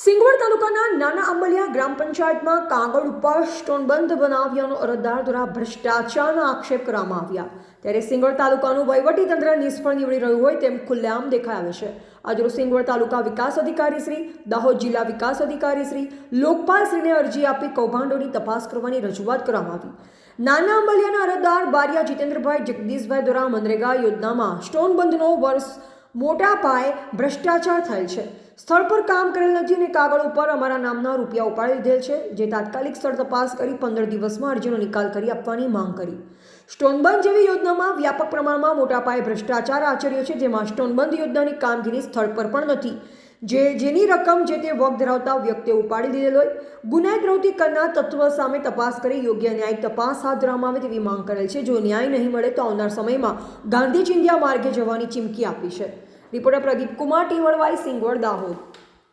સિંગવડ તાલુકાના નાના અંબલિયા ગ્રામ પંચાયતમાં કાગળ ઉપર સ્ટોનબંધ બનાવ્યાનો અરજદાર દ્વારા ભ્રષ્ટાચારના આક્ષેપ કરવામાં આવ્યા. ત્યારે સિંગવડ તાલુકાનું વહીવટી તંત્ર નિષ્ફળ નીવડી રહ્યું હોય તેમ ખુલ્લેઆમ દેખાઈ આવે છે. આજરોજ સિંગવડ તાલુકા વિકાસ અધિકારી શ્રી, દાહોદ જિલ્લા વિકાસ અધિકારી શ્રી, લોકપાલશ્રીને અરજી આપી કૌભાંડોની તપાસ કરવાની રજૂઆત કરવામાં આવી. નાના અંબલિયાના અરજદાર બારિયા જીતેન્દ્રભાઈ જગદીશભાઈ દ્વારા મનરેગા યોજનામાં સ્ટોનબંધનો વર્ષ મોટા પાયે ભ્રષ્ટાચાર થયેલ છે. સ્થળ પર કામ કરેલ નથી અને કાગળ ઉપર અમારા નામના રૂપિયા ઉપાડી લીધેલ છે, જે તાત્કાલિક સ્થળ તપાસ કરી પંદર દિવસમાં અરજીનો નિકાલ કરી આપવાની માંગ કરી. સ્ટોનબંધ જેવી યોજનામાં વ્યાપક પ્રમાણમાં મોટા પાયે ભ્રષ્ટાચાર આચર્યો છે, જેમાં સ્ટોનબંધ યોજનાની કામગીરી સ્થળ પર પણ નથી. જે જેની રકમ જે તે વગ ધરાવતા વ્યક્તિએ ઉપાડી લીધેલ હોય. ગુનાય પ્રવૃત્તિ કરનાર તત્વ સામે તપાસ કરી યોગ્ય ન્યાયિક તપાસ હાથ ધરવામાં આવે તેવી માંગ કરેલ છે. જો ન્યાય નહીં મળે તો આવનાર સમયમાં ગાંધી ચિંધ્યા માર્ગે જવાની ચીમકી આપી છે. રિપોર્ટર પ્રદીપ કુમાર ટીવળવાઈ સિંગવડ દાહોદ.